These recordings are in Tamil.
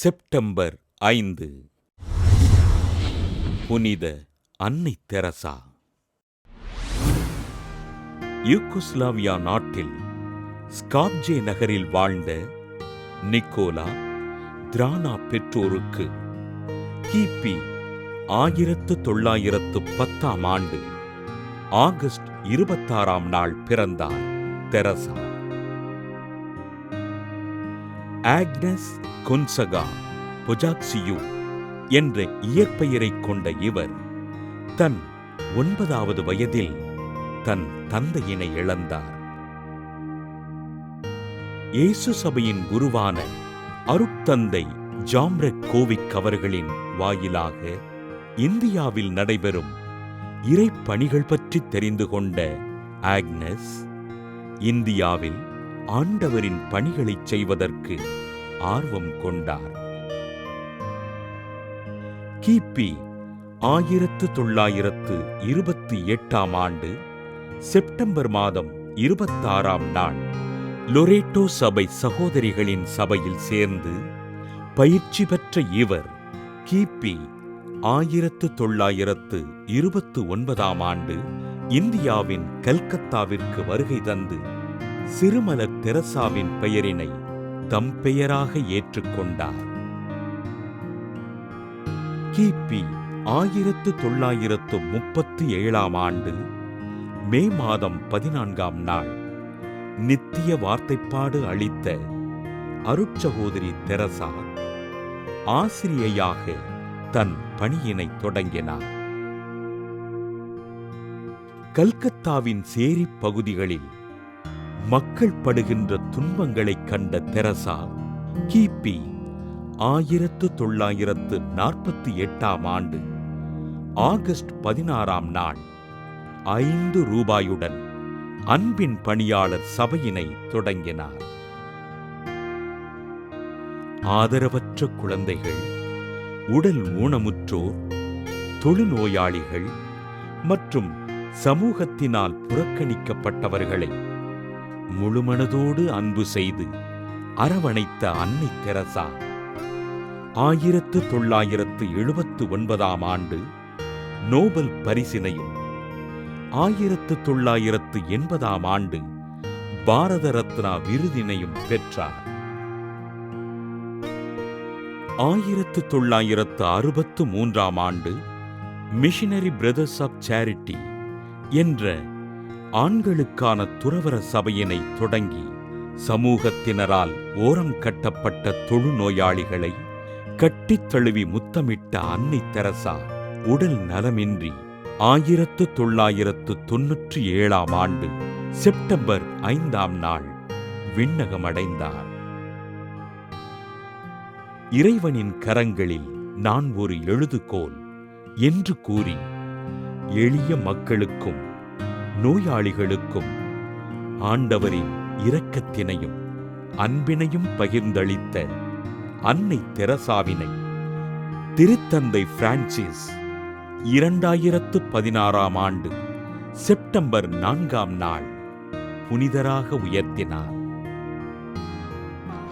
செப்டம்பர் ஐந்து. புனித அன்னை தெரசா. யூகோஸ்லாவியா நாட்டில் ஸ்காப்ஜே நகரில் வாழ்ந்த நிக்கோலா திரானா பெற்றோருக்கு கிபி ஆயிரத்து தொள்ளாயிரத்து பத்தாம் ஆண்டு ஆகஸ்ட் இருபத்தாறாம் நாள் பிறந்தார் தெரசா. ஆக்னஸ் கொன்சகா பொஜாக்சியு என்ற இயற்பெயரைக் கொண்ட இவர் தன் ஒன்பதாவது வயதில் தன் தந்தையினை இழந்தார். இயேசு சபையின் குருவான அருட்தந்தை ஜாம்ரெக் கோவிக் அவர்களின் வாயிலாக இந்தியாவில் நடைபெறும் இறைப்பணிகள் பற்றி தெரிந்து கொண்ட ஆக்னஸ் இந்தியாவில் ஆண்டவரின் பணிகளைச் செய்வதற்கு ஆர்வம் கொண்டார். கிபி ஆயிரத்து தொள்ளாயிரத்து இருபத்தி எட்டாம் ஆண்டு செப்டம்பர் மாதம் இருபத்தாறாம் நாள் லொரேட்டோ சபை சகோதரிகளின் சபையில் சேர்ந்து பயிற்சி பெற்ற இவர் கிபி ஆயிரத்து தொள்ளாயிரத்து இருபத்து ஒன்பதாம் ஆண்டு இந்தியாவின் கல்கத்தாவிற்கு வருகை தந்து சிறுமலர் தெரசாவின் பெயரினை தம் பெயராக ஏற்றுக்கொண்டார். கிபி ஆயிரத்து தொள்ளாயிரத்து முப்பத்தி ஏழாம் ஆண்டு மே மாதம் பதினான்காம் நாள் நித்திய வார்த்தைப்பாடு அளித்த அருட்சகோதரி தெரசா ஆசிரியையாக தன் பணியினை தொடங்கினார். கல்கத்தாவின் சேரி பகுதிகளில் மக்கள் படுகின்ற துன்பங்களைக் கண்ட தெரசா? கிபி ஆயிரத்து தொள்ளாயிரத்து நாற்பத்தி எட்டாம் ஆண்டு ஆகஸ்ட் பதினாறாம் நாள். ஐந்து ரூபாயுடன் அன்பின் பணியாளர் சபையினை தொடங்கினார். ஆதரவற்ற குழந்தைகள் உடல் ஊனமுற்றோர் தொழுநோயாளிகள் மற்றும் சமூகத்தினால் புறக்கணிக்கப்பட்டவர்களை முழுமனதோடு அன்பு செய்து அரவணைத்த அன்னை தெரசா ஆயிரத்து தொள்ளாயிரத்து எழுபத்து ஒன்பதாம் ஆண்டு நோபல் பரிசினையும் ஆயிரத்து தொள்ளாயிரத்து எண்பதாம் ஆண்டு பாரத ரத்னா விருதினையும் பெற்றார். ஆயிரத்து தொள்ளாயிரத்து அறுபத்து மூன்றாம் ஆண்டு மிஷினரி பிரதர்ஸ் ஆஃப் சேரிட்டி என்ற ஆண்களுக்கான துறவர சபையினை தொடங்கி சமூகத்தினரால் ஓரம் கட்டப்பட்ட தொழுநோயாளிகளை கட்டித் தழுவி முத்தமிட்ட அன்னை தெரசா உடல் நலமின்றி ஆயிரத்து தொள்ளாயிரத்து தொன்னூற்றி ஏழாம் ஆண்டு செப்டம்பர் ஐந்தாம் நாள் விண்ணகமடைந்தார். இறைவனின் கரங்களில் நான் ஒரு எழுதுகோல் என்று கூறி எளிய மக்களுக்கும் நோயாளிகளுக்கும் ஆண்டவரின் இரக்கத்தினையும் அன்பினையும் பகிர்ந்தளித்த அன்னை தெரசாவினை திருத்தந்தை பிரான்சிஸ் இரண்டாயிரத்து பதினாறாம் ஆண்டு செப்டம்பர் நான்காம் நாள் புனிதராக உயர்த்தினார்.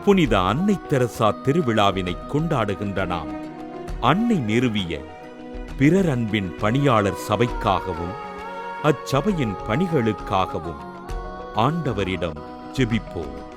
புனித அன்னை தெரசா திருவிழாவினை கொண்டாடுகின்ற நாம் அன்னை நிறுவிய பிறர் அன்பின் பணியாளர் சபைக்காகவும் அச்சபையின் பணிகளுக்காகவும் ஆண்டவரிடம் ஜெபிப்போம்.